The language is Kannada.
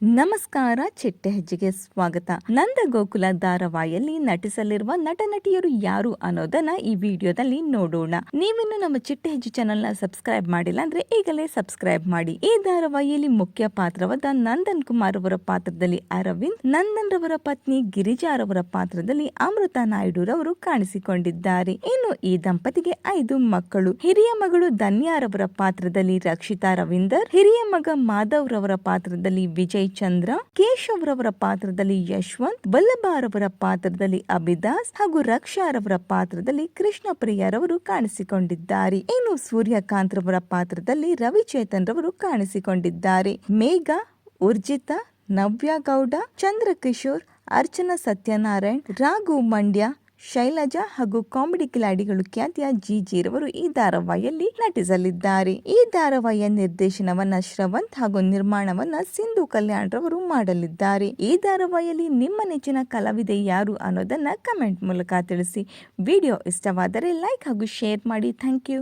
ನಮಸ್ಕಾರ, ಚಿಟ್ಟೆ ಹೆಜ್ಜೆಗೆ ಸ್ವಾಗತ. ನಂದ ಗೋಕುಲ ಧಾರಾವಾಹಿಯಲ್ಲಿ ನಟಿಸಲಿರುವ ನಟ ನಟಿಯರು ಯಾರು ಅನ್ನೋದನ್ನ ಈ ವಿಡಿಯೋದಲ್ಲಿ ನೋಡೋಣ. ನೀವಿನ್ನು ನಮ್ಮ ಚಿಟ್ಟೆ ಹೆಜ್ಜೆ ಚಾನೆಲ್ನ ಸಬ್ಸ್ಕ್ರೈಬ್ ಮಾಡಿಲ್ಲ ಅಂದ್ರೆ ಈಗಲೇ ಸಬ್ಸ್ಕ್ರೈಬ್ ಮಾಡಿ. ಈ ಧಾರಾವಾಹಿಯಲ್ಲಿ ಮುಖ್ಯ ಪಾತ್ರವಾದ ನಂದನ್ ಕುಮಾರ್ ಅವರ ಪಾತ್ರದಲ್ಲಿ ಅರವಿಂದ್, ನಂದನ್ ರವರ ಪತ್ನಿ ಗಿರಿಜಾ ರವರ ಪಾತ್ರದಲ್ಲಿ ಅಮೃತ ನಾಯ್ಡು ರವರು ಕಾಣಿಸಿಕೊಂಡಿದ್ದಾರೆ. ಇನ್ನು ಈ ದಂಪತಿಗೆ ಐದು ಮಕ್ಕಳು. ಹಿರಿಯ ಮಗಳು ಧನ್ಯಾರವರ ಪಾತ್ರದಲ್ಲಿ ರಕ್ಷಿತಾ ರವೀಂದರ್, ಹಿರಿಯ ಮಗ ಮಾಧವ್ ರವರ ಪಾತ್ರದಲ್ಲಿ ವಿಜಯ್ ಚಂದ್ರ ಕೇಶವ್ ರವರ ಪಾತ್ರದಲ್ಲಿ ಯಶವಂತ್ ವಲ್ಲಭಾರವರ ಪಾತ್ರದಲ್ಲಿ ಅಭಿದಾಸ್ ಹಾಗೂ ರಕ್ಷಾರವರ ಪಾತ್ರದಲ್ಲಿ ಕೃಷ್ಣ ಪ್ರಿಯರವರು ಕಾಣಿಸಿಕೊಂಡಿದ್ದಾರೆ. ಇನ್ನು ಸೂರ್ಯಕಾಂತ್ ರವರ ಪಾತ್ರದಲ್ಲಿ ರವಿಚೇತನ್ ರವರು ಕಾಣಿಸಿಕೊಂಡಿದ್ದಾರೆ. ಮೇಘ ಉರ್ಜಿತ ನವ್ಯ ಗೌಡ, ಚಂದ್ರಕಿಶೋರ್, ಅರ್ಚನಾ ಸತ್ಯನಾರಾಯಣ್, ರಾಘು ಮಂಡ್ಯ ಶೈಲಜಾ ಹಾಗೂ ಕಾಮಿಡಿ ಕಿಲಾಡಿಗಳು ಖ್ಯಾತಿಯ ಜಿ ರವರು ಈ ಧಾರಾವಾಹಿಯಲ್ಲಿ ನಟಿಸಲಿದ್ದಾರೆ. ಈ ಧಾರಾವಾಹಿಯ ನಿರ್ದೇಶನವನ್ನ ಶ್ರವಂತ್ ಹಾಗೂ ನಿರ್ಮಾಣವನ್ನ ಸಿಂಧು ಕಲ್ಯಾಣ್ ರವರು ಮಾಡಲಿದ್ದಾರೆ. ಈ ಧಾರಾವಾಹಿಯಲ್ಲಿ ನಿಮ್ಮ ನೆಚ್ಚಿನ ಕಲಾವಿದೆ ಯಾರು ಅನ್ನೋದನ್ನ ಕಮೆಂಟ್ ಮೂಲಕ ತಿಳಿಸಿ. ವಿಡಿಯೋ ಇಷ್ಟವಾದರೆ ಲೈಕ್ ಹಾಗೂ ಶೇರ್ ಮಾಡಿ. Thank you.